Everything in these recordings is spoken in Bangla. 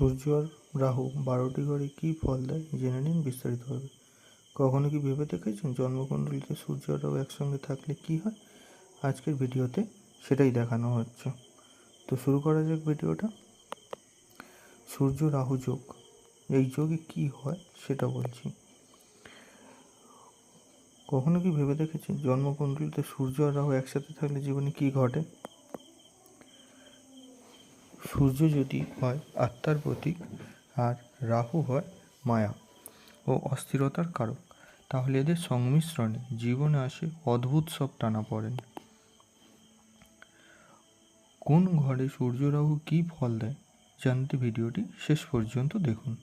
সূর্য আর রাহু বারোটি ঘরে কী ফল দেয় জেনে নিন বিস্তারিতভাবে। কখনো কি ভেবে দেখেছেন জন্মকুণ্ডলিতে সূর্য আর রাহু একসঙ্গে থাকলে কী হয়? আজকের ভিডিওতে সেটাই দেখানো হচ্ছে। তো শুরু করা যাক ভিডিওটা। সূর্য রাহু যোগ, এই যোগে কী হয় সেটা বলছি। কখনো কি ভেবে দেখেছেন জন্মকুণ্ডলিতে সূর্য আর রাহু একসাথে থাকলে জীবনে কী ঘটে? সূর্য যদি হয়, আত্মার প্রতীক আর রাহু হয়, মায়া ও অস্থিরতার কারক, তাহলে এদের সংমিশ্রণে জীবনে আসে অদ্ভুত সব টানা পড়েন। কোন ঘরে সূর্য রাহু কী ফল দেয়, জানতে ভিডিওটি শেষ পর্যন্ত দেখুন।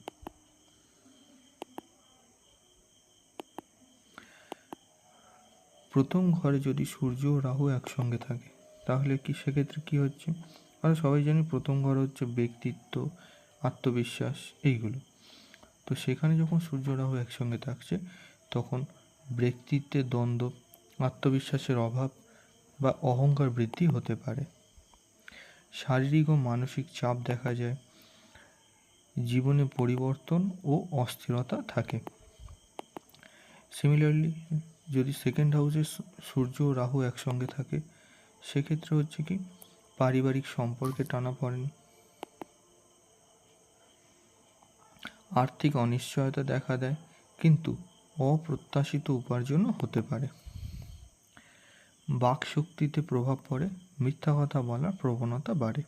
প্রথম ঘরে যদি সূর্য ও রাহু একসঙ্গে থাকে, তাহলে কি সেক্ষেত্রে কী হচ্ছে? আমরা সবাই জানি প্রথম ঘর হচ্ছে ব্যক্তিত্ব, আত্মবিশ্বাস, এইগুলো। তো সেখানে যখন সূর্য রাহু একসঙ্গে থাকছে, তখন ব্যক্তিত্বের দ্বন্দ্ব, আত্মবিশ্বাসের অভাব বা অহংকার বৃদ্ধি হতে পারে। শারীরিক ও মানসিক চাপ দেখা যায়, জীবনে পরিবর্তন ও অস্থিরতা থাকে। সিমিলারলি যদি সেকেন্ড হাউসে সূর্য ও রাহু একসঙ্গে থাকে, সেক্ষেত্রে হচ্ছে কি পারিবারিক সম্পর্কে টানা পড়েন। আর্থিক অনিশ্চয়তা দেখা দেয়, কিন্তু অপ্রত্যাশিত উপার্জনও হতে পারে। বাক শক্তিতে প্রভাব পড়ে, মিথ্যা কথা বলার প্রবণতা বাড়ে।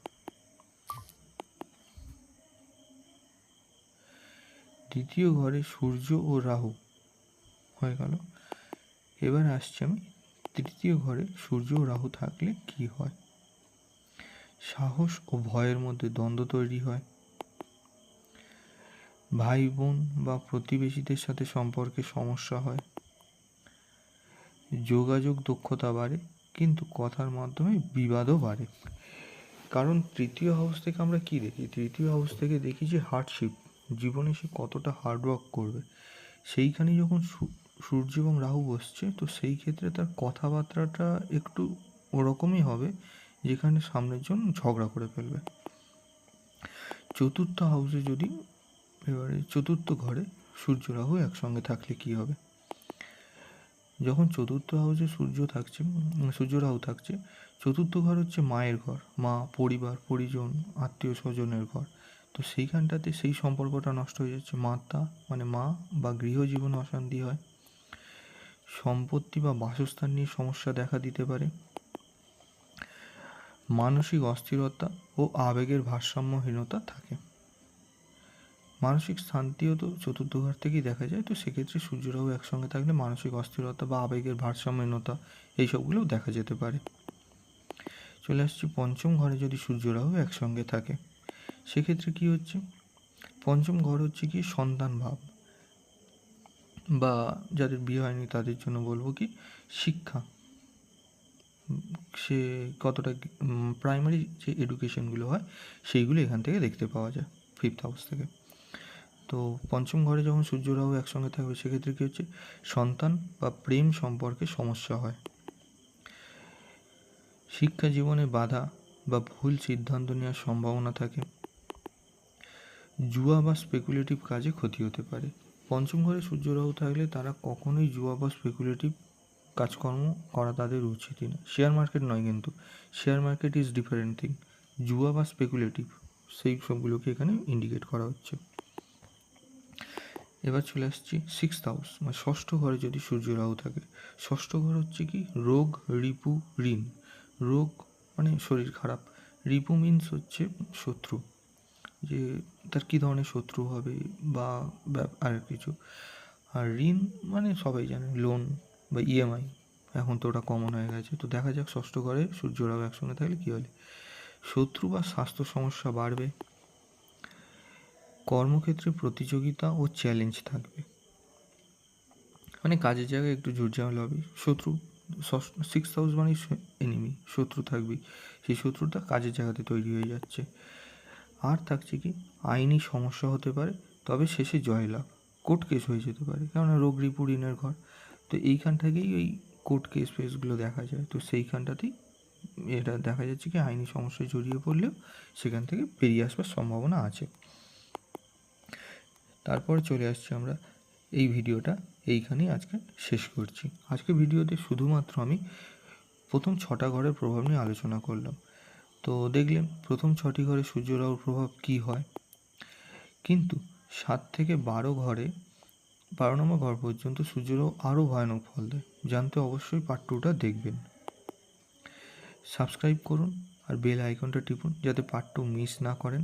দ্বিতীয় ঘরে সূর্য ও রাহু হয়ে গেল। এবার আসছে আমি, তৃতীয় ঘরে সূর্য ও রাহু থাকলে কি হয়? সাহস ও ভয়ের মধ্যে দ্বন্দ্ব তৈরি হয়। ভাই বোন বা প্রতিবেশীদের সাথে সম্পর্কে সমস্যা হয়। যোগাযোগ দক্ষতা বাড়ে, কিন্তু কথার মাধ্যমে বিবাদও বাড়ে। কারণ তৃতীয় হাউস থেকে আমরা কি দেখি? তৃতীয় হাউস থেকে দেখি যে হার্ডশিপ জীবনে সে কতটা হার্ডওয়ার্ক করবে। সেইখানে যখন সূর্য এবং রাহু বসছে, তো সেই ক্ষেত্রে তার কথাবার্তাটা একটু ওরকমই হবে। যেখানে সামনের জন ঝগড়া করে ফেলবে। চতুর্থ হাউসে যদি এবারে চতুর্থ ঘরে সূর্য রাহু একসঙ্গে থাকলে কি হবে? যখন চতুর্থ হাউসে সূর্য থাকছে সূর্য রাহু থাকছে, চতুর্থ ঘর হচ্ছে মায়ের ঘর, মা, পরিবার, পরিজন, আত্মীয় স্বজনের ঘর। তো সেইখানটাতে সেই সম্পর্কটা নষ্ট হয়ে যাচ্ছে। মাতা মানে মা বা গৃহজীবনে অশান্তি হয়। সম্পত্তি বা বাসস্থান নিয়ে সমস্যা দেখা দিতে পারে। মানসিক অস্থিরতা ও আবেগের ভারসাম্যহীনতা থাকে। মানসিক শান্তিও তো চতুর্থ ঘর থেকেই দেখা যায়, তো সেক্ষেত্রে সূর্যরাও একসঙ্গে থাকলে মানসিক অস্থিরতা বা আবেগের ভারসাম্যহীনতা এইসবগুলোও দেখা যেতে পারে। চলে আসছি পঞ্চম ঘরে যদি সূর্যরাও একসঙ্গে থাকে, সেক্ষেত্রে কি হচ্ছে? পঞ্চম ঘর হচ্ছে কি সন্তান ভাব বা যাদের বিয়ে হয়নি তাদের জন্য বলব কি? শিক্ষা। সে কতটা প্রাইমারি যে এডুকেশনগুলো হয়, সেইগুলো এখান থেকে দেখতে পাওয়া যায় ফিফথ হাউস থেকে। তো পঞ্চম ঘরে যখন সূর্য রাহু একসঙ্গে থাকবে, সেক্ষেত্রে কী হচ্ছে, সন্তান বা প্রেম সম্পর্কে সমস্যা হয়। শিক্ষা জীবনে বাধা বা ভুল সিদ্ধান্ত নেওয়ার সম্ভাবনা থাকে। জুয়া বা স্পেকুলেটিভ কাজে ক্ষতি হতে পারে। পঞ্চম ঘরে সূর্য রাহু থাকলে তারা কখনোই জুয়া বা স্পেকুলেটিভ কাজকর্ম করা তাদের উচিতই না। শেয়ার মার্কেট নয় কিন্তু, share market is different thing জুয়া বা স্পেকুলেটিভ সেই সবগুলোকে এখানে ইন্ডিকেট করা হচ্ছে। এবার চলে আসছি সিক্স হাউস মানে ষষ্ঠ ঘরে যদি সূর্য রাহু থাকে, ষষ্ঠ ঘর হচ্ছে কি রোগ রিপু ঋণ। রোগ মানে শরীর খারাপ। রিপু মিন্স হচ্ছে শত্রু, যে তার কী ধরনের শত্রু হবে বা আর কিছু। আর ঋণ মানে সবাই জানে লোন বা ইএমআই এখন তো ওটা কমন হয়ে গেছে। তো দেখা যাক ষষ্ঠ ঘরে সূর্য সূর্যরাও একসঙ্গে থাকলে কী হলে শত্রু বা স্বাস্থ্য সমস্যা বাড়বে। কর্মক্ষেত্রে প্রতিযোগিতা ও চ্যালেঞ্জ থাকবে। মানে কাজের জায়গায় একটু ঝুটঝামেলা হবে। শত্রু সিক্স হাউস মানে এনিমি শত্রু থাকবে। সেই শত্রুটা কাজের জায়গাতে তৈরি হয়ে যাচ্ছে। আর থাকছে কি, আইনি সমস্যা হতে পারে, তবে শেষে জয়লাভ। কোর্ট কেস হয়ে যেতে পারে। কেননা রোগ রিপু ঋণের ঘর। তো এইখান থেকেই ওই কোর্ট কেস ফেসগুলো দেখা যায়। তো সেইখানটাতেই এটা দেখা যাচ্ছে কি আইনি সমস্যায় জড়িয়ে পড়লেও সেখান থেকে বেরিয়ে আসবার সম্ভাবনা আছে। তারপরে চলে আসছি আমরা এই ভিডিওটা এইখানেই আজকে শেষ করছি। আজকে ভিডিওতে শুধুমাত্র আমি প্রথম ছটা ঘরের প্রভাব নিয়ে আলোচনা করলাম। তো দেখলেন প্রথম ছটি ঘরে সূর্য রাহুর প্রভাব কী হয়? কিন্তু সাত থেকে বারো ঘরে বারো নম্বর ঘর পর্যন্ত সূর্যরাহু আরও ভয়ানক ফল দেয়। জানতে অবশ্যই পার্ট টুটা দেখবেন। সাবস্ক্রাইব করুন আর বেল আইকনটা টিপুন যাতে পার্ট টু মিস না করেন।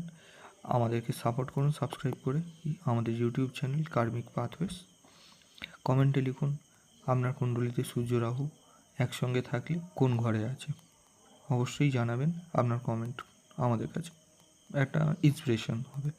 আমাদেরকে সাপোর্ট করুন সাবস্ক্রাইব করে আমাদের ইউটিউব চ্যানেল কার্মিক পাথওয়েস কমেন্টে লিখুন, আপনার কুণ্ডলিতে সূর্য রাহু একসঙ্গে থাকলে কোন ঘরে আছে? অবশ্যই জানাবেন আপনার কমেন্ট আমাদের কাছে। একটা ইন্সপিরেশন হবে।